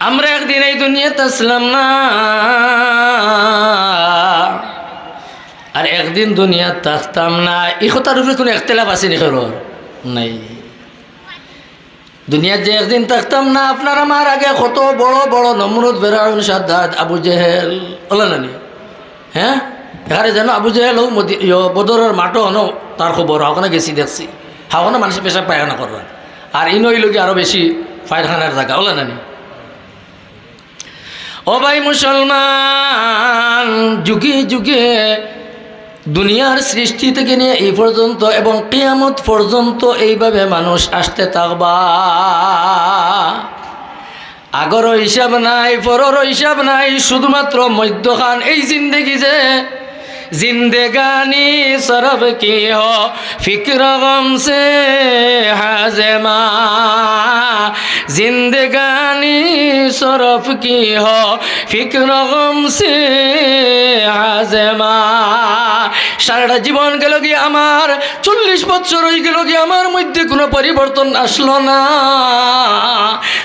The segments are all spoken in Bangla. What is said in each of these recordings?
আমার একদিন এই দুনিয়াতে আসলাম না। আর একদিন দুনিয়া থাকতাম না। এই কথার উপরে কোনো একতলাপ আছে নি খবর নাই। দুনিয়ার যে একদিন থাকতাম না, আপনার আমার আগে কত বড় বড় নমরুদ বেরাউন সাদ্দাত আবু জেহেল। নি? হ্যাঁ? এখানে যেন আবু জেহেল হোক বদরের মাঠও হনো তার খবর ওখানে গেছি দেখছি। হাওয়ানো মানুষের পেশা পায়খানা করা আর ইনই লোক আরও বেশি পায়খানার জায়গা হলো না নি ও ভাই মুসলমান যুগে যুগে দুনিয়ার সৃষ্টি থেকে নিয়ে এই পর্যন্ত এবং কিয়ামত পর্যন্ত এইভাবে মানুষ আসতে থাকবা। আগরও হিসাব নাই, পরেরও হিসাব নাই, শুধুমাত্র মধ্যখান এই জিন্দেগি যে জিন্দেগানি সরব কি হো ফিক্র গম সে হাজেমা। জিন্দেগানি সরফ কি হো ফিক্র গম সে হাজেমা। সারাটা জীবন গেল কি আমার, চল্লিশ বছর হয়ে গেল কি আমার মধ্যে কোনো পরিবর্তন আসলো না।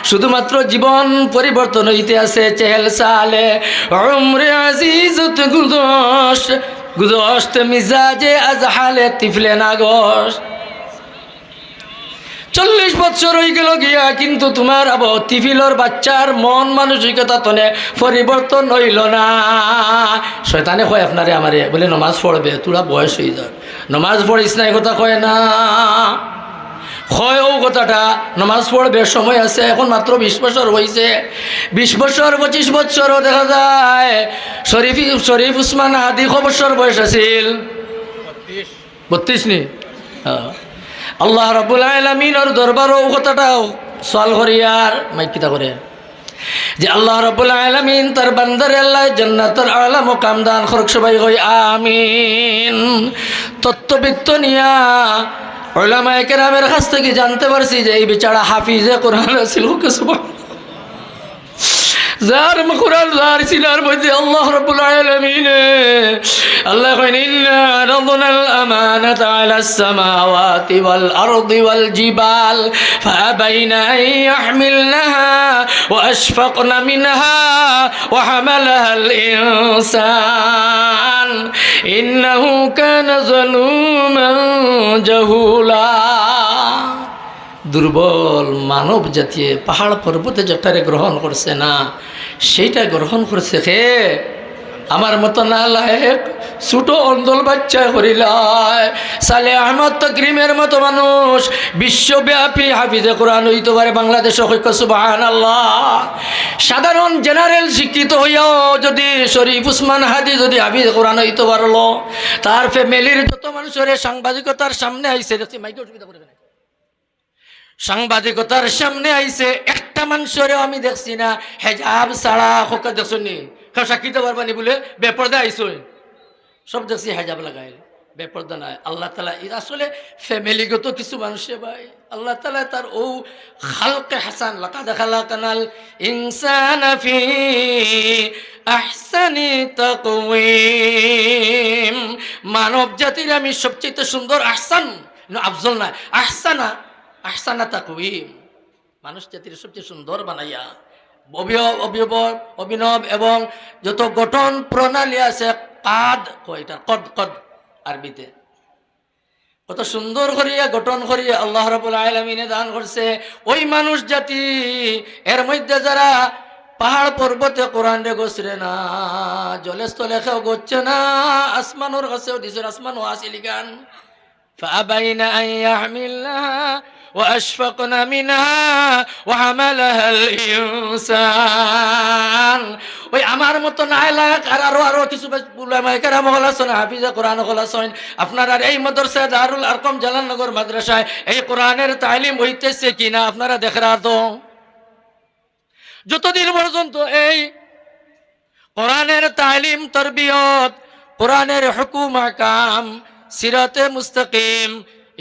শুধুমাত্র জীবন পরিবর্তন হইতে আছে চেহেল সালে। অমরে আজিজ গুদোষ গুদোষ মিজাজে আজ হালে তিফলে নাগস চল্লিশ বছর হয়ে গেল গিয়া কিন্তু তোমার আব তিফিলর বাচ্চার মন মানসিকতা তনে পরিবর্তন হইল না। শয়তানে কয় আপনারে আমারে বলে নমাজ পড়বে তোরা বয়স হয়ে যাক নমাজ পড়িস না কথা কয় না। হয় ও কথাটা নমাজ পড়বে সময় আছে এখন মাত্র বিশ বছর হয়েছে বিশ বছর পঁচিশ বছরও দেখা যায় শরীফ শরীফ উসমান আদি বছর বয়স আছিল? বত্রিশ। নি? হ্যাঁ। আল্লাহ রবুল আলমিনের দরবারও ও কথাটা সল করিয়ার মাইকিতা করে। যে আল্লাহ রবুল আলমিন তার বান্দার আল্লাহ জান্নাতের আলা মোকাম দান খরক সবাই কই আমিন। তত্ত্ববিত্ত নিয়া ওলামায় কেরামের কাছ থেকে জানতে পারছি যে এই বেচারা হাফিজে কোরআন ছিল যার কোরআন যার সিনার মধ্যে আল্লাহ রাব্বুল আলামিন আল্লাহ কইন ইন্না রাদনা আল আমানাতা আলা সামাওয়াতি ওয়াল আরদি ওয়াল জিবাল ফাবাইনা আন ইয়াহমিলনাহা ওয়া আশফাকনা মিনহা ওয়া হামালাহা আল ইনসান ইন্নাহু কানা যালুমান জাহুলা দুর্বল মানব জাতীয় পাহাড় পর্বতে যেটারে গ্রহণ করছে না, সেইটা গ্রহণ করছে হে আমার মতো না লায়ক ছোট অন্দল বাচ্চা করিলায়। সালে আহমদ তকরিমের মতো মানুষ, বিশ্বব্যাপী হাফিজে কোরআন হইতে পারে বাংলাদেশ ঐক্য সুবাহান আল্লাহ সাধারণ জেনারেল শিক্ষিত হইয়াও যদি শরীফ উসমান হাদি যদি হাফিজে কোরআন হইতে পারল, তার ফ্যামিলির যত মানুষের সাংবাদিকতার সামনে আইসে মাইকে অসুবিধা করবে না সাংবাদিকতার সামনে আইছে, একটা মানুষেরও আমি দেখছি না। হেজাব ছাড়া হোকা দেখছ নি। কেউ সাক্ষী দিতে পারবানি বলে বেপর্দা আইসো সব দেখছি হেজাব লাগাই বেপর্দা নাই। আল্লাহ তালা আসলে ফ্যামিলিগত কিছু মানুষে ভাই। আল্লাহ তালা তার ও খালকে হাসান লাকা দেখা কানাল ইনসান মানব জাতির আমি সবচেয়ে সুন্দর আহসান। আফজল না, আহসানা। আহসানা তাকুইম মানুষ জাতির সবচেয়ে সুন্দর বানাইয়া অবিয়ব অবিয়ব অভিনব এবং যত গঠন প্রণালী আছে কাদ কয় এটা কদ কদ আরবিতে কত সুন্দর করিয়া গঠন করিয়া আল্লাহ রবুল আলমিনে দান করছে ওই মানুষ জাতি এর মধ্যে যারা পাহাড় পর্বতে কোরআন রে গোসরে না জলে স্থলে খেও গচ্ছে না আসমানোর কাছেও দিছে আসমান ও আসিলি গান فأبين أن يحملنها وأشفقن منها وحملها الإنسان ওই আমার মতো নাইলাক আর আরো আরো কিছু বুলামাইকার মহল আছেন হাফিজা কোরআন হল আছেন আপনার আর এই মদরসা দারুল আরকম জালাননগর মাদ্রাসায় এই কোরআনের তালিম হইতেছে কিনা আপনারা দেখরা তো যতদিন পর্যন্ত এই কোরআনের তালিম তরবিয়ত কোরআনের হুকুম কাম সিরাতে মুস্তাকিম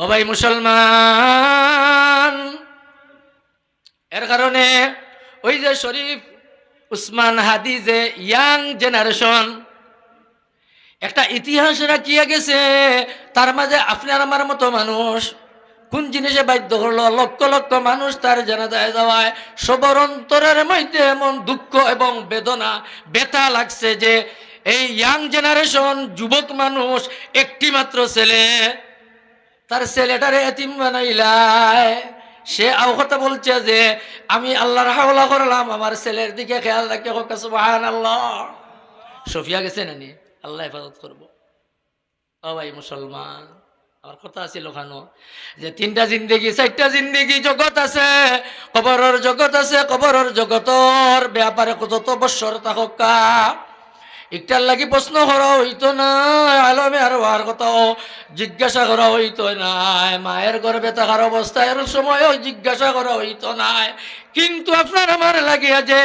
ও ভাই মুসলমান, এর কারণে ওই যে শরীফ উসমান হাদি যে ইয়াং জেনারেশন, একটা ইতিহাস রাখিয়া গেছে, তার মাঝে আপনার আমার মতো মানুষ। কোন জিনিসে বাধ্য করল লক্ষ লক্ষ মানুষ তার জানাজায় যাওয়ায় সবর অন্তরের মধ্যে এমন দুঃখ এবং বেদনা, ব্যথা লাগছে যে এই ইয়াং জেনারেশন যুবক মানুষ একটি মাত্র ছেলে, তার ছেলেটারে এতিম বানাইলায়। সে আও কথা বলছে যে, আমি আল্লাহর হাওলা করলাম, আমার ছেলের দিকে খেয়াল রাখে সুবহান আল্লাহ সফিয়া গেছে নানি আল্লাহ হেফাজত করব। ও ভাই মুসলমান। আমার কথা আছিল ওখানো যে তিনটা জিন্দগি, চারটা জিন্দগি জগৎ আছে, কবরের জগৎ আছে, কবরের জগতর ব্যাপারে যত বৎসর থাকা একটার লাগি প্রশ্ন করা, হইতো না, আলমে আর হওয়ার কথাও জিজ্ঞাসা করা, হইতো নাই মায়ের গর্ভে থাকার অবস্থায় সময়ও জিজ্ঞাসা করা, হইতো নাই কিন্তু আপনার আমার লাগিয়া যে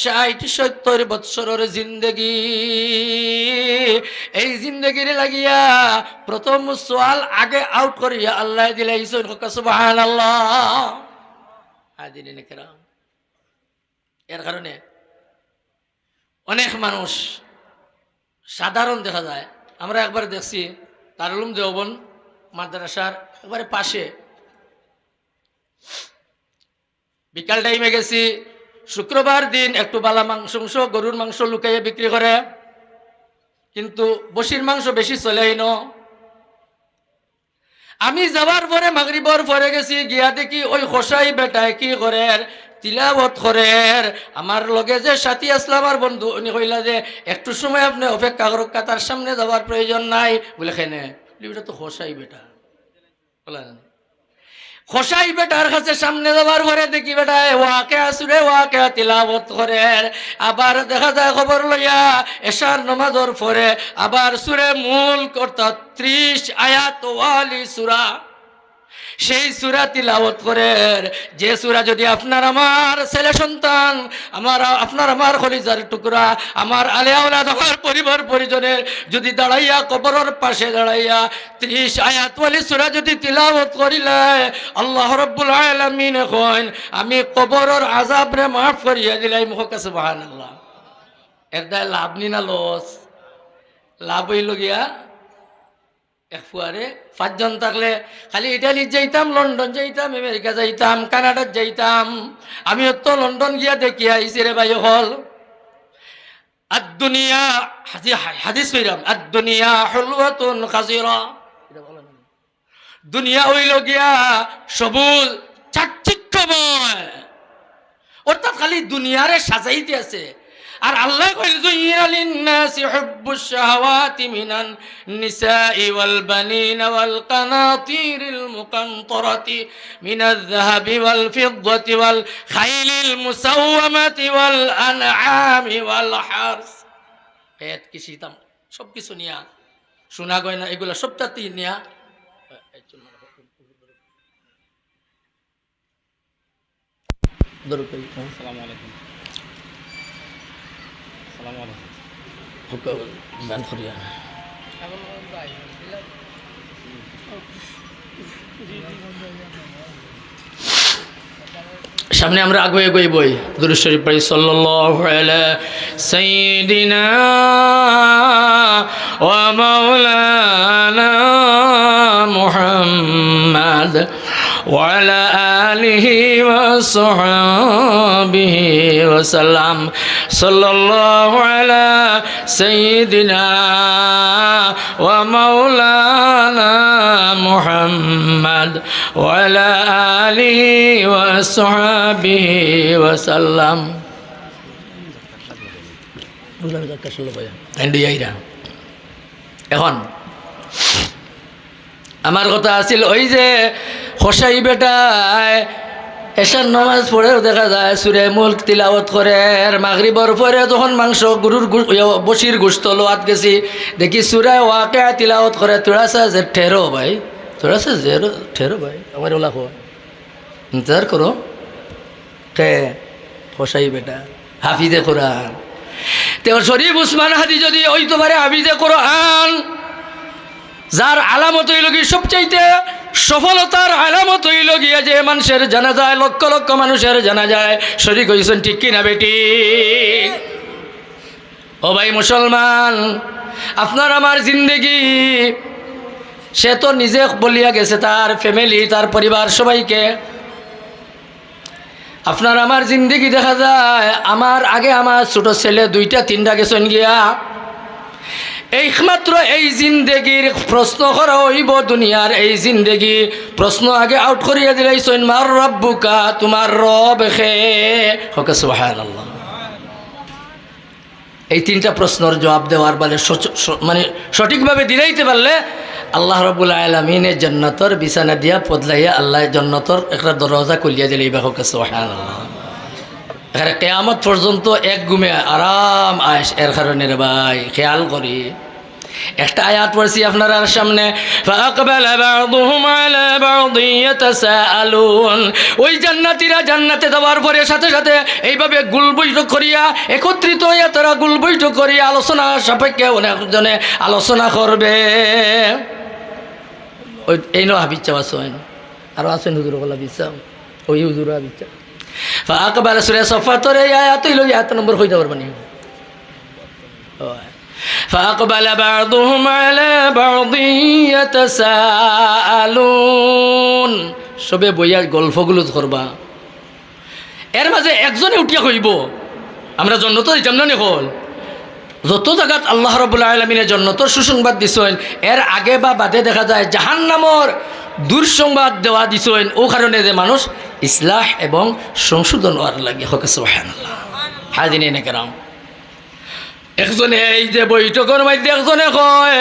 ষাট, সত্তর বৎসরের জিন্দগি। এই জিন্দগির লাগিয়া প্রথম সোয়াল আগে আউট করিয়া আল্লাহ দিলে এর কারণে অনেক মানুষ সাধারণ দেখা যায়। আমরা একবার দেখছি তারুলুম দেওবন মাদ্রাসার একবারে পাশে। বিকাল টাইমে গেছি। শুক্রবার দিন একটু বালা মাংস মাংস, গরুর মাংস লুকাইয়ে বিক্রি করে। কিন্তু বসির মাংস বেশি চলেই ন আমি যাওয়ার পরে মাগরিবর পরে গেছি, গিয়া দেখি ওই খসাই বেটায় কি করে তিলাবত করে আমার লগে যে সাথী আসলাম আমার বন্ধু, উনি কইলা যে, একটু সময় আপনি অপেক্ষা করুক তার সামনে যাওয়ার প্রয়োজন নাই। বলে, খেনে বেটা তো খসাই বেটা। বলেন খসাই বেটার কাছে সামনে যাবার পরে দেখি বেটা ওয়াকে আসুরে ওয়াকে তিলাবত করে। আবার দেখা যায় খবর লইয়া এশার নমাজর পরে আবার সুরে মূল অর্থাৎ ত্রিশ আয়াত ওয়ালি সুরা। সেই সুরা তিলাওয়াত করে যে সুরা যদি আপনার আমার ছেলে সন্তান, আমার, আপনার আমার খলিজার টুকরা, আমার আলিয়াওলা আমার পরিবার পরিজনের যদি দাঁড়াইয়া, কবরের পাশে দাঁড়াইয়া ত্রিশ আয়াতওয়ালি সুরা যদি তিলাওয়াত করিলে, আল্লাহ রব্বুল আলামিন কইন আমি কবরের আজাবরে মাফ করিয়া দিলাই মুখ কাছে বাহান আল্লাহ এর দায় লাভ নি না লস? লাভ হইল গিয়া এক ফুয়ারে পাঁচজন থাকলে খালি ইটালি যাইতাম, লন্ডন যাইতাম, আমেরিকা যাইতাম, কানাডার যাইতাম। আমি তো লন্ডন গিয়া দেখি আইসি রে ভাই হল। আর দুনিয়া হাদিস কইরাম আর দুনিয়া হলুয়াতুন খাজিরা দুনিয়া হইল গিয়া সবুজ চাকচিক্যময়। অর্থাৎ খালি দুনিয়ারে সাজাইতে আছে। আর আল্লাহ কইল যুইরা লিন-নাসি হুব্বুশ শাহাওয়াতি মিনান নিসাই ওয়াল বানিন ওয়াল কানাতিরিল মুকানতারাতি মিনাল যাহাবি ওয়াল ফিদ্দাতি ওয়াল খাইলিল মুসাওয়ামাতি ওয়াল আনআমি ওয়াল হারস। পেট কিসিতাম সব কিছু নিয়া। সোনা গয়না, এগুলা সবটাতেই নিয়া। দরকার আসসালামু আলাইকুম। আসসালামু আলাইকুম। হুকুম করিয়া সামনে আমরা আগে এগোই বই। দুরুশ্বরী পাই সাল্লাল্লাহু আলা সাইয়্যিদিনা ওয়া মাওলানা মুহাম্মদ। وعلى آله وصحبه وسلم صلى الله على سيدنا ومولانا محمد وعلى آله وصحبه وسلم عندي أيضا এখন আমার কথা আছিল ওই যে খসাই বেটায় এসার নমাজ পড়েও দেখা যায় সুরে মুল্ক তিলাওয়াত করে আর মাগরিবর পরে যখন মাংস গরুর ইয়ে, বসির গুস্ত লোয়াত গেছি দেখি সুরায় ওয়াকে তিলাওয়াত করে তোরা যে ঠেরো ভাই তোরা জেরো ঠেরো ভাই আমার ওলা হো ইন্তজার করো কে খসাই বেটা হাফিজে কোরআন তেও শরীফ উসমান হাদি যদি ওই তোমারে হাফিজে কোরআন যার আলামত হইল কি সবচাইতে, সফলতার আলামত হইল গিয়া যে মানুষের জানা যায় লক্ষ লক্ষ মানুষের জানা যায় শরীর কইছেন ঠিক কিনা বেটি? ও ভাই মুসলমান, আপনার আমার জিন্দেগি, সে তো নিজে বলিয়া গেছে তার ফ্যামিলি তার পরিবার সবাইকে। আপনার আমার জিন্দেগি দেখা যায়, আমার আগে আমার ছোট ছেলে দুইটা, তিনটা গেছেন গিয়া। এইমাত্র এই জিন্দেগির প্রশ্ন করা হইব দুনিয়ার এই জিন্দেগি। প্রশ্ন আগে আউট করিয়া দিলাই সৈন মার রব্বুকা, তোমার রব খে হকে সুবহানাল্লাহ। এই তিনটা প্রশ্নর জবাব দেওয়ার বলে মানে সঠিকভাবে দিলাইতে পারলে আল্লাহ রবুল আলমিনের জন্নতর বিছানা দিয়া পদলাইয়া আল্লাহ জন্নতর একটা দরজা খুলিয়া দিলে বা হোক সুবহানাল্লাহ। এখানে কেয়ামত পর্যন্ত এক গুমে আরাম আস এর কারণে রে ভাই, খেয়াল করি। একটা আয়াত পড়ছি আপনার সামনে ওই জান্নাতিরা জান্নাতে দেওয়ার পরে সাথে সাথে এইভাবে গুল বৈঠক করিয়া, একত্রিত হইয়া তারা গুল বৈঠক করিয়া আলোচনা সাপেক্ষে অনেকজনে আলোচনা করবে। ওই, এই নয় হাবিচ্ছা আসেন আরও আসেন হুজুর, বলা বিশ্বাম ওই হুজুর হাবিচ্ছা আকবার সুরে সফা তোর এই আয়াতই লই আয়াত নম্বর হয়ে যাওয়ার মানে হয় فأقبل بعضهم على بعض يتساءلون সবে বইয়া গল্পগুলো করবা এর মাঝে একজনে উঠিয়া কইব আমরা জন্নত দিতাম না হল যত জায়গাত আল্লাহ রবুল্লা আলমিনের জন্য তোর সুসংবাদ দিছেন এর আগে বা বাদে দেখা যায় জাহান নামর দুঃসংবাদ দেওয়া দিছেন ও কারণে যে মানুষ ইসলাহ এবং সংশোধন হওয়ার লাগে হকে সোহান হাজিনে নেকেরাম একজনে এই যে বৈঠকের মধ্যে একজনে কয়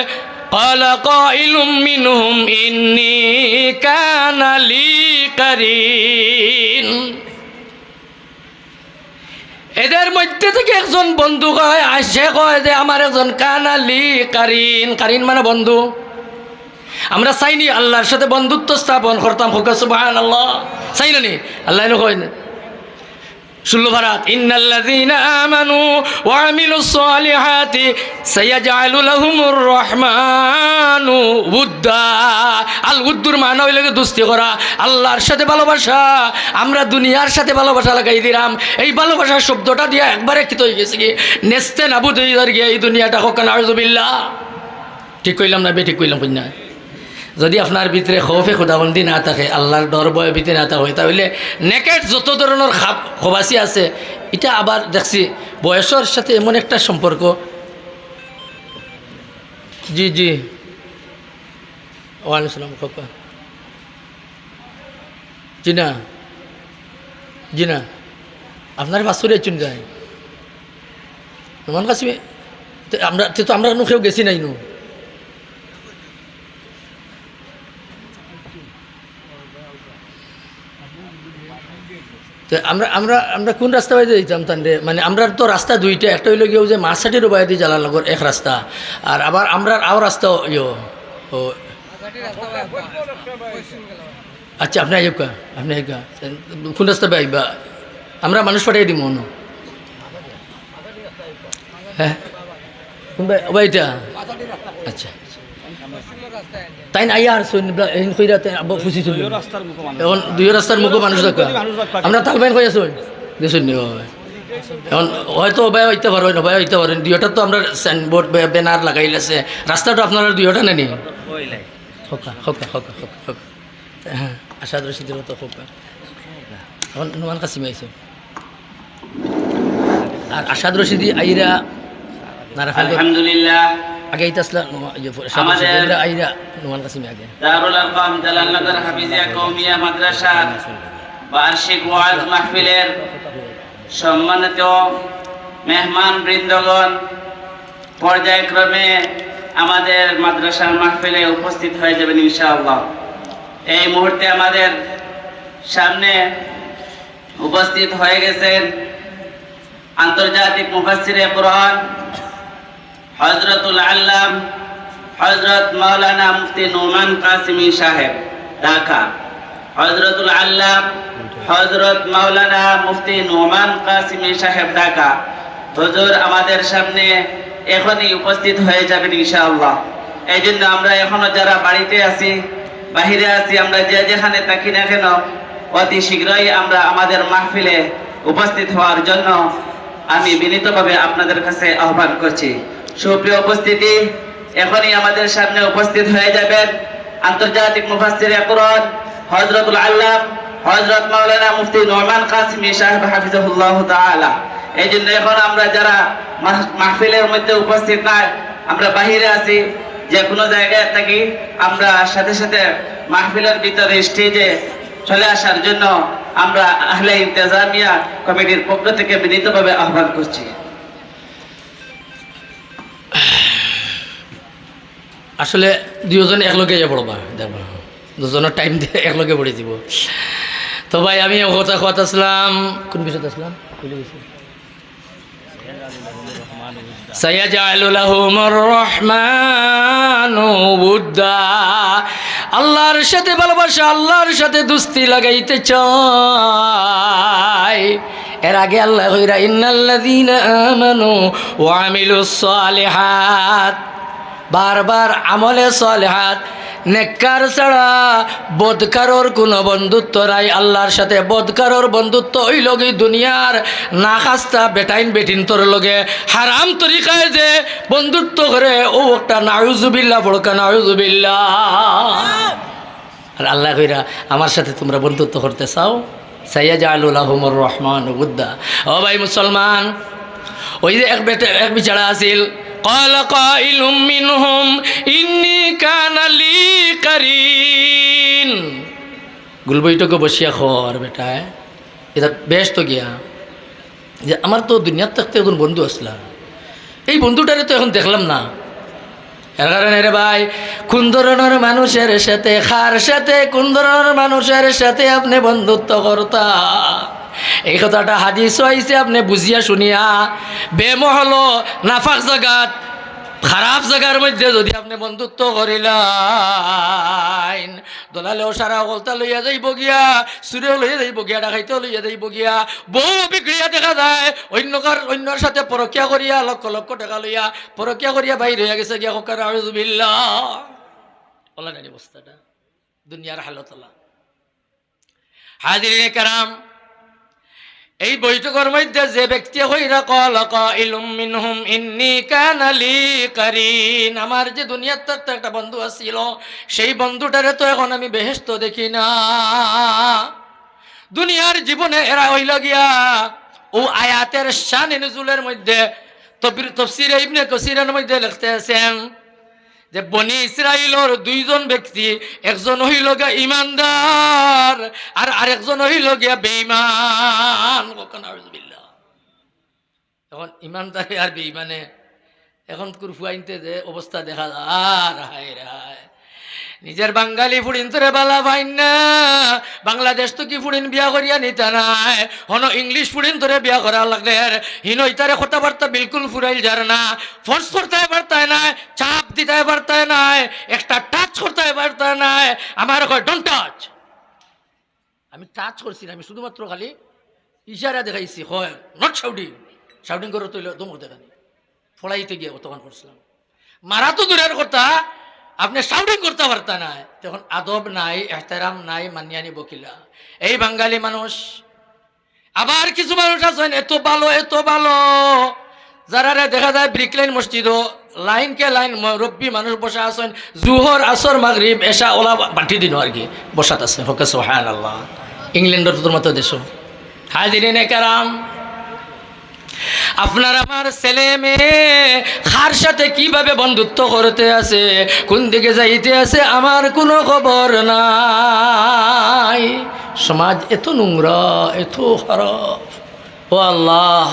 قال قائل منهم إني كان لي قرين এদের মধ্যে থেকে একজন বন্ধু কয় আসে কয় যে আমার একজন কানালি কারিন কারিন মানে বন্ধু আমরা চাইনি আল্লাহর সাথে বন্ধুত্ব স্থাপন করতাম হোকা সুবাহ আল্লাহ চাই না নি আল্লাহ এনে কয় না উদ্দা। আল উদ্দুর সাথে ভালোবাসা, আমরা দুনিয়ার সাথে ভালোবাসা লাগাই দিলাম। এই ভালোবাসার শব্দটা দিয়ে একবারে কি হয়ে গেছে কি, নেস্তে নাবুদ হয়ে এই দুনিয়াটা হোক না ঠিক কইলাম না বে, ঠিক কইলাম কন্যা যদি আপনার ভিতরে খৌফে খুদাবন্দি না থাকে, আল্লাহর ডর বয় ভিতরে না থাকে, তাহলে নেকেট যত ধরনের খাপ, খবাসি আছে, এটা আবার দেখছি বয়সের সাথে এমন একটা সম্পর্ক। জি জি। ওয়ালাইকুম খোকা। জি না। জি না। আপনার বাসুরে চুন যায়। আমার কাছে আমরা, তো আমরা নুখেও গেছি নাই নু। তো আমরা আমরা আমরা কোন রাস্তা বাইতে দিতাম তান্ডে মানে আমরা তো রাস্তা দুইটা, একটা হইল গিয়ে যে মাছাটির বাইরে জ্বালার লগর এক রাস্তা, আর আবার আমরা আও রাস্তা ইয়ে ও। আচ্ছা আপনি আইবা আপনি আইবা কোন রাস্তা বাই আমরা মানুষ পাঠিয়ে দিই মনো হ্যাঁ? কোন বাই ও বাইটা আচ্ছা। তাই না তাই আবার খুশি রাস্তার এখন দুই রাস্তার মুখে মানুষ দেখা মানুষ আমরা তালবাইন কই আছো দেখুন নি এখন হয়তো ভাই হইতে পারো না ভাই হইতে পারেন দুইটা তো আমরা সাইনবোর্ড ব্যানার লাগাইলেছে রাস্তাটা আপনারা দুইটা নেনি হকা হকা হকা হকা হকা হ্যাঁ আশাদ রশিদের মতো হকা এখন নুমান কাসিম আইছে। আর আশাদ রশিদি আইরা নারাফাল আলহামদুলিল্লাহ। আগে ইয়ে, আশাদ আমাদের- আইরা নুমান কাসিম আগে দারুল আরকাম জালালনগর হাফিজিয়া কওমিয়া মাদ্রাসা বার্ষিক ওয়াজ মাহফিলের সম্মানিত মেহমান বৃন্দগণ পর্যায়ক্রমে আমাদের মাদ্রাসার মাহফিলে উপস্থিত হয়ে যাবেন ইনশাআল্লাহ এই মুহূর্তে আমাদের সামনে উপস্থিত হয়ে গেছেন আন্তর্জাতিক মুফাসসিরে কোরআন হজরতুল আল্লাম হজরত মাওলানা মুফতি নোমান কাসিমি সাহেব, ঢাকা। হজরতুল আল্লাম হজরত মাওলানা মুফতি নোমান কাসিমি সাহেব, ঢাকা। হুজুর, আমাদের সামনে এখনই উপস্থিত হয়ে যাবেন ইনশাআল্লাহ। এই জন্য আমরা এখনও যারা বাড়িতে আছি, বাহিরে আছি, আমরা যে যেখানে থাকি না কেন, অতি শীঘ্রই আমরা আমাদের মাহফিলে উপস্থিত হওয়ার জন্য আমি বিনীতভাবে আপনাদের কাছে আহ্বান করছি। সুপ্রিয় উপস্থিতি, এখনই আমাদের সামনে উপস্থিত হয়ে যাবেন আন্তর্জাতিক মুফাসসির কোরআন হযরতুল আল্লাহ হযরত মাওলানা মুফতি নোমান কাসিমি সাহেব হাফিজাহুল্লাহ তাআলা। এই জন্য এখন আমরা যারা মাহফিলের মধ্যে উপস্থিত নাই, আমরা বাহিরে আছি, যে কোনো জায়গায় থাকি, আমরা সাথে সাথে মাহফিলের ভিতরে স্টেজে চলে আসার জন্য আমরা আহলে ইন্তেজামিয়া কমিটির পক্ষ থেকে বিনীতভাবে আহ্বান করছি। আসলে দুজন একলগে যাব পড়বা, দেখবা। দুজনের টাইম দিয়ে একলগে পড়ে দিব। তো ভাই, আমি কথা খোয়াত আসলাম কোন বিষয়ত আসলাম আল্লাহর সাথে ভালোবাসা, আল্লাহর সাথে দুস্তি লাগাইতে চাই। এর আগে আল্লাহ ইন্নাল্লাদিন আমানু ওয়া আমিলুস সালিহাত বারবার আমলে সালেহাত, নেককার ছাড়া বদকারর কোনো বন্ধুত্ব নাই। আল্লাহর সাথে বদকারর বন্ধুত্ব ওই লগে দুনিয়ার না খাস্তা বেটাইন বেটিন তোর লগে। হারাম তরিকায় যে বন্ধুত্ব করে, ও একটা নাউজুবিল্লা বড়কা নাউজুবিল্লা আর আল্লাহ কইরা, আমার সাথে তোমরা বন্ধুত্ব করতে চাও? সাইয়াজা আলুল্লাহমর রহমান উদ্দা ও ভাই মুসলমান, ওই যে এক বেটা, এক বিচারা আছিল قال قائل منهم إني كان لي قرين গুলবইটকে বসিয়া খর বেটায় এটা বেশ তো গিয়া যে আমার তো দুনিয়ার থাকতে একজন বন্ধু আসলা এই বন্ধুটারে তো এখন দেখলাম না এর কারণে রে ভাই কোন ধরনের মানুষের সাথে খার সাথে কোন ধরনের মানুষের সাথে আপনি বন্ধুত্ব করতা এই কথাটা হাদিস আইছে, আপনি বুঝিয়া শুনিয়া। বেমহল নাফাক জাগাত, খারাপ জায়গার মধ্যে যদি আপনি বন্ধুত্ব করিলেন, দলালেও সারা গলতা লইয়া যাইব গিয়া সুরেও লইয়া যাইব গিয়া, ডাকাইতেও লইয়া যাইব গিয়া বহু বিক্রিয়া দেখা যায় অন্যকার অন্যর সাথে পরকিয়া করিয়া, লক্ষ লক্ষ টাকা লইয়া পরকিয়া করিয়া বাইর হইয়া গেছে গিয়া হকার আউজুবিল্লাহ ওলা জানি অবস্থাটা দুনিয়ার হালতলা। হাজির কারাম এই বৈঠকের মধ্যে যে ব্যক্তি হইরা কল মিনহুম, ইন্নি কানা লি কারিন। আমার যে দুনিয়ার তো একটা বন্ধু আছিল, সেই বন্ধুটারে তো এখন আমি বেহেস্ত দেখি না। দুনিয়ার জীবনে এরা হইল গিয়া, ও আয়াতের শান মধ্যে তফসিরে ইবনে কসিরের মধ্যে লিখতে আছেন যে বনি ইসরায়েলর দুইজন ব্যক্তি, একজন হইল গিয়া ইমানদার আর আরেকজন হইল গিয়া বেঈমান। কখন আউযুবিল্লাহ। এখন ইমানদারে আর বেঈমানে এখন কুরফু আইনতে যে অবস্থা দেখা যায়। আর হায় রে হায়। নিজের বাঙালি ফুড়িন তোরে বালা ভাইন না। বাংলাদেশ তো কি ফুড়িন বিয়া করিয়া নিতা নাই? হন ইংলিশ ফুড়িন তোরে বিয়া করা লাগলে। হিন ইতারে কথাবার্তা বিলকুল ফুরাইল যার না। ফোর্স করতে পারতায় নাই, চাপ দিতে পারতায় নাই, একটা টাচ করতে পারতায় নাই। আমার কয় ডোন্ট টাচ আমি টাচ করছি না, আমি শুধুমাত্র খালি ইশারা দেখাইছি হয় নট শাউডিং শাউটিং করে তৈল দমক দেখানি। ফলাইতে গিয়ে তখন করছিলাম? মারা তো দূরের কথা আপনি শাউটিং করতে পারতা না। তখন আদব নাই, এহতারাম নাই মানিয়ানি বকিলা এই বাঙালি মানুষ, আবার কিছু মানুষ আছেন এত ভালো এত ভালো। যারা দেখা যায় ব্রিকলাইন মসজিদ লাইন কে লাইন রব্বি মানুষ বসা আছেন, জুহর, আসর, মাগরিব এসা ওলা, বাটি দিন আর কি বসাত আছে। হকে সোহান আল্লাহ ইংল্যান্ডের তোর মতো দেশ হাজিরিন কারাম আপনার আমার ছেলে মেয়ে কার সাথে কীভাবে বন্ধুত্ব করতে আছে? কোন দিকে যাইতে আছে আমার কোনো খবর নাই। সমাজ এত নোংরা, এত খারাপ। ও আল্লাহ,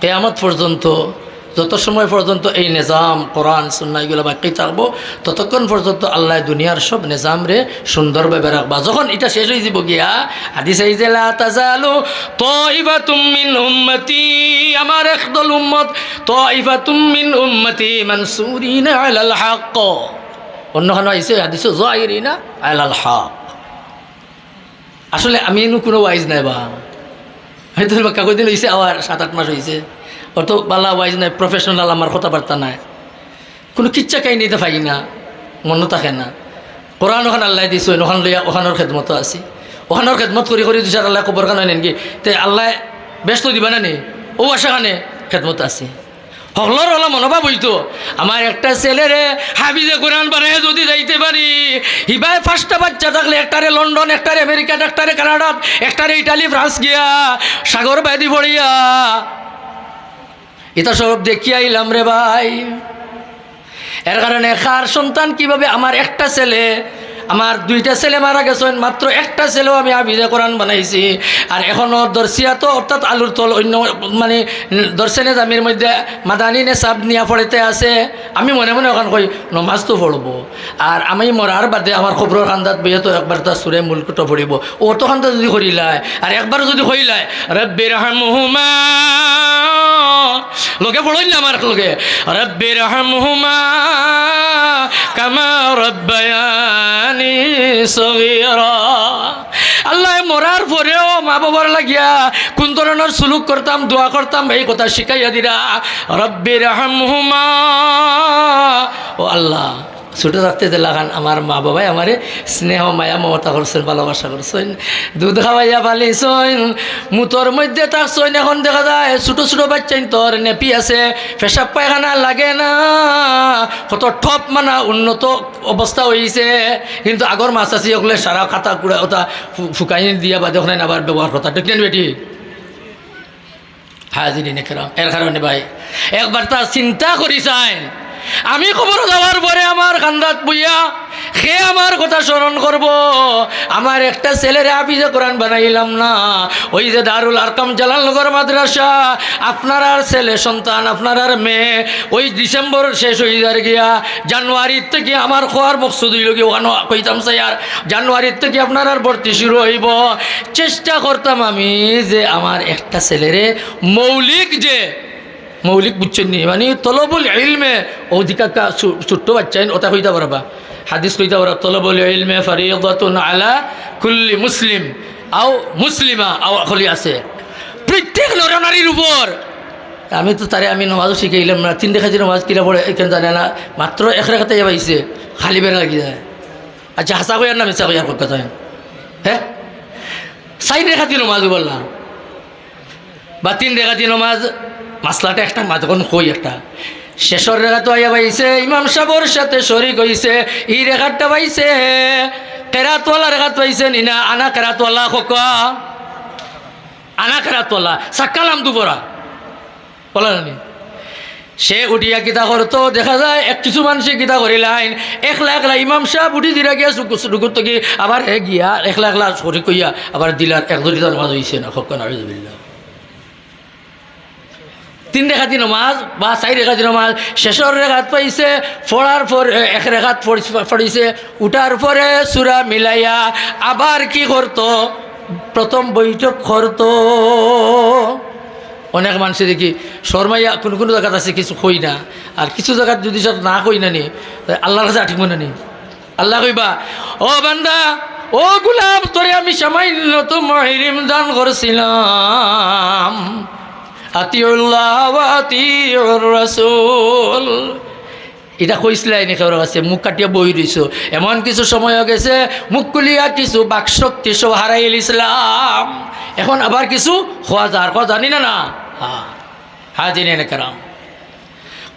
কেয়ামত পর্যন্ত যত সময় পর্যন্ত এই নিজাম, কোরআন সুন্না এগুলো বাকি থাকব, ততক্ষণ পর্যন্ত আল্লাহ দুনিয়ার সব নিজাম রে সুন্দরভাবে রাখবা যখন এটা শেষ হয়ে যাব গিয়া, হাদিস এই যে, লা তাজালু তাইফাতুম মিন উম্মতি আমার একদল উম্মত, তাইফাতুম মিন উম্মতি মানসুরিনা হক অন্যখানে আইছে হাদিস জাহিরিনা আলাল হক। আসলে আমি কোনো ওয়াইজ নাই বা। হয়তো কাগজ দিন হয়েছে আবার সাত আট মাস হয়েছে অত বালা ওয়াইজ নাই প্রফেশনাল আমার কথাবার্তা নাই। কোনো কিচ্ছা কাই নিতে পাই না মনে থাকে না। কোরআন ওখান আল্লাহ দিছো, ওখান লইয়া ওখানোর খেদমতো আছি। ওখানোর খেদমত করে করে দিছে আল্লাহ খবর খান নেনকি তে আল্লাহ ব্যস্ত দিবা না নি? ও আশা খানে খেদমত আছে। হলর হলো মনোভাব হইতো, আমার একটা ছেলেরে হাবিজে কোরআন বানায় যদি যাইতে পারি হিবাই পাঁচটা বাচ্চা থাকলে একটারে লন্ডন, একটারে আমেরিকা, একটারে কানাডা, একটারে ইটালি, ফ্রান্স গিয়া সাগর বাইদি পড়িয়া এটা সব দেখি আইলাম রে ভাই? এর কারণে কার সন্তান কীভাবে আমার একটা ছেলে, আমার দুইটা ছেলে মারা গেছেন মাত্র একটা ছেলেও আমি আবিদে কোরআন বানাইছি। আর এখনও দর্শিয়া তো অর্থাৎ আলুর তল, অন্য মানে দর্শনে জামির মধ্যে মাদানি নে সাব নিয়া পড়িতে আছে। আমি মনে মনে এখন কই, নমাজ তো পড়ব। আর আমি মরার বাদে আমার খবরের খান্দাত বইয়ে তো একবার তার সুরে মুলকুটো পড়িব। ও তো খান্দা যদি করিলায়, আর একবার যদি কইলায় রব্বির হামহুমা লোকে পড়ই না আমার লোকে। রব্বির হামহুমা কামা রব্বায়ানি আল্লাহ মরার পরেও মা বাবার লাগিয়া কোন ধরনের সুলুক করতাম, দোয়া করতাম, এই কথা শিখাইয়া দিরা। রব্বির হামহুমা ও আল্লাহ। ছোটো থাকতে যে লাগান আমার মা বাবাই আমারে, স্নেহ, মায়া, মমতা করছেন, ভালোবাসা করছেন। দুধ খাওয়াইয়া পালিছইন মুতর মধ্যে থাকছইন এখন দেখা যায় ছোটো ছোটো বাচ্চাইন তোর নেপি আছে, পেশাব পায়খানা লাগে না। কত টপ মানা উন্নত অবস্থা হয়েছে কিন্তু আগর মাছ আছে, ওগুলো সারা খাতা কুড়া ওটা ফুকাই দিয়া বা দেখলেন আবার ব্যবহার কথা ঠিক বেটি? হাজিরি এর কারণে ভাই, একবার তার চিন্তা করি চাইন আমি খবর যাওয়ার পরে আমার কান্দাত বইয়া সে আমার কথা স্মরণ করব। আমার একটা ছেলেরে আপিজে কোরআন বানাইলাম না, ওই যে দারুল আরকাম জালালনগর মাদ্রাসা, আপনার আর ছেলে, সন্তান, আপনার আর মেয়ে, ওই ডিসেম্বর শেষ হয়ে যার গিয়া জানুয়ারির থেকে আমার খোয়ার মকসুদ হইল কি ওখানে কইতাম আর জানুয়ারির থেকে আপনার আর ভর্তি শুরু হইব। চেষ্টা করতাম আমি যে আমার একটা ছেলেরে মৌলিক যে মৌলিক বুঝছেন নি মানে তলবুল ইলমে অধিকার ছোট্ট বাচ্চা ওটা কইতে পারবা হাদিস কইতে পারবা তলবুল ফারিয়াতুন আলা কুল্লি মুসলিম, আও মুসলিমা, আও খলি আছে। প্রত্যেক নরনারীর উপর। আমি তো তারে আমি নমাজও শিখাইলাম না। তিন রেখাতে নমাজ কিনা পড়ে এখানে জানে না। মাত্র এক রেখাতে পাইছে খালি বেড়া লাগি যায়। আচ্ছা হাসা কইয়ার না মিশা কইয়ার কথা হ্যাঁ সাইড রেখাতে নমাজ বললাম। বা তিন রেখাতি নমাজ মাসলাটা একটা, মাঝখন কই একটা। শেষর রেখা তো আইয়া পাইছে ইমাম সাবর সাথে শরিক হইছে ই রেখাটা পাইছে কেরাতওয়ালা রেখাত পাইছে নিনা আনা কেরাতওয়ালা খোকা আনা কেরাতওয়ালা সাক্কালাম দুপরা বলা জানি সে উঠিয়া কিতা করতো, দেখা যায় এক কিছু মানুষে কিতা করিলাইন, একলা একলা ইমাম সাহেব উঠি দিলা গিয়া সুকুত থেকে, আবার এ গিয়া একলা একলা শরিক কইয়া আবার দিলার এক দুটি নামাজ হইছে না খোকা নারিজবিল্লা তিন রেখাতি নমাজ বা চারি রেখাতি নমাজ। শেষর রেখাত পাইছে পড়ার পর এক রেখাত পড়ি- পড়িছে। উঠার পরে সুরা মিলাইয়া আবার কি করতো? প্রথম বৈঠক করতো। অনেক মানুষে দেখি, শর্মাইয়া কোনো কোনো জায়গাত আছে, কিছু কই না। আর কিছু জায়গাত যদি সব না কই না নি আল্লাহর কাছে আঠিক মনে নি আল্লাহ কইবা, ও বান্দা, ও গুলাম, তোরে আমি সামান্য তো মহিরিম দান করছিলাম। রাসূল এটা কইসলাই নি কেউ কাছে মুখ কাটিয়া বই দিছ এমন কিছু সময় হয়ে গেছে মুখ কুলিয়া কিছু বাকশক্তি সব হারাইল ইসলাম এখন আবার কিছু খোয়া যার খোয়া জানি না না হ্যাঁ হ্যাঁ জিনে না কেরাম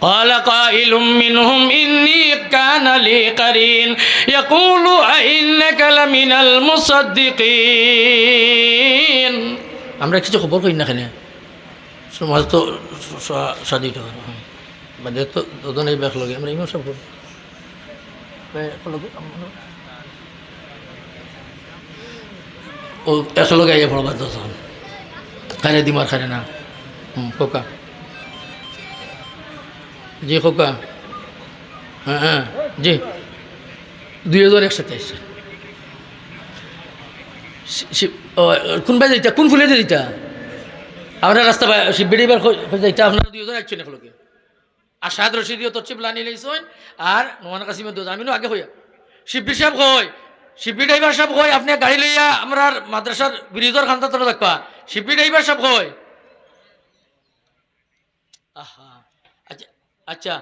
قال قائل منهم إني كان لي قرين يقول أئنك لمن المصدقين আমরা কিছু খবর করি না কেন সমাজ তো স্বাধীন মানে তো দুজনেই ব্যাগ লগে আমরা ইমান সব ও একলগে আইয়া পড়বার দশন খারে দিমার খারে না। হুম কোকা জি খোকা। হ্যাঁ হ্যাঁ জি। দুই হাজার একসাথে আসছে কোনবাই যাইতা কোন ফুলে যাইতা আপনার রাস্তা শিববেড়ি বার যাইতা আপনার হাজার একশো নেখলোকে আর সাদ রশিদিও তোর চিপ লানি লাইছই আর নোমান কাসিমের দুধ আমিনো আগে হইয়া। শিববি সাহেব কই শিববি ড্রাইভার সাহেব কই আপনি গাড়ি লইয়া আমরা মাদ্রাসার ব্রিজর খান্তা তোর দেখবা। শিববি ড্রাইভার সাহেব কই আহা আচ্ছা আচ্ছা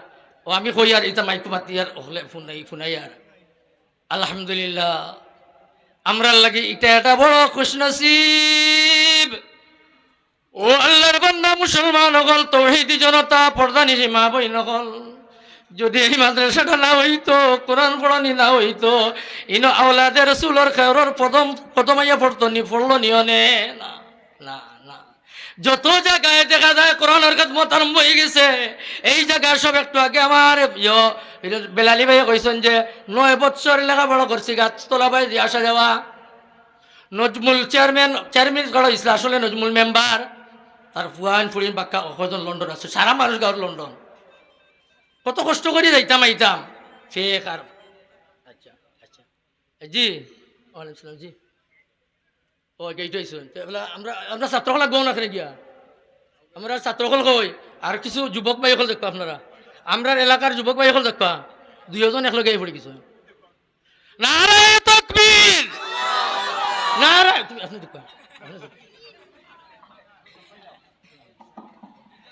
ও আমি কই আর এটা মাইকু মাতি আর হলে ফোনাই ফোনাই আর। আলহামদুলিল্লাহ, আমরার লাগে এটা একটা বড় খুশ নসিব ও আল্লাহর বান্দা, মুসলমান হল তৌহিদি জনতা পর্দা নিশি মা বই নকল যদি এই মাদ্রাসাটা না হইতো, কোরআন পড়ানি না হইতো, ইনো আওলাদের রসুলর খেয়রর প্রথম প্রথম আইয়া পড়তো নি, পড়ল নিয়নে না। না না যত জায়গায় দেখা যায় কোরআনের মত আরম্ভ হয়ে গেছে, এই জায়গায় সব একটু আগে আমার বেলালি ভাই কইছেন যে, নয় বছর লেখাপড়া করছি, গাছতলা ভাই আসা যাওয়া। নজমুল চেয়ারম্যান চেয়ারম্যান করা হয়েছিল আসলে নজমুল মেম্বার। তার ফুয়ান ফুড়িন বাক্কা অকজন লন্ডন আছে সারা মানুষ গাঁর লন্ডন কত কষ্ট করে যাইতাম আইতাম। শেখ আর আচ্ছা আচ্ছা। জি। ওয়ালাইকুম সালাম জি। ও গেইট হয়েছেন এগুলা আমরা আমরা ছাত্রকলা গৌ না গিয়া আমরা ছাত্রকল কই আর কিছু যুবক ভাই হল দেখবা আপনারা। আমরা এলাকার যুবক ভাই হল দেখবা দুইজন একলগে পড়ে কিছু নারায় তকবীর নারায় তুমি আপনি দেখবা। আপনি দেখবা।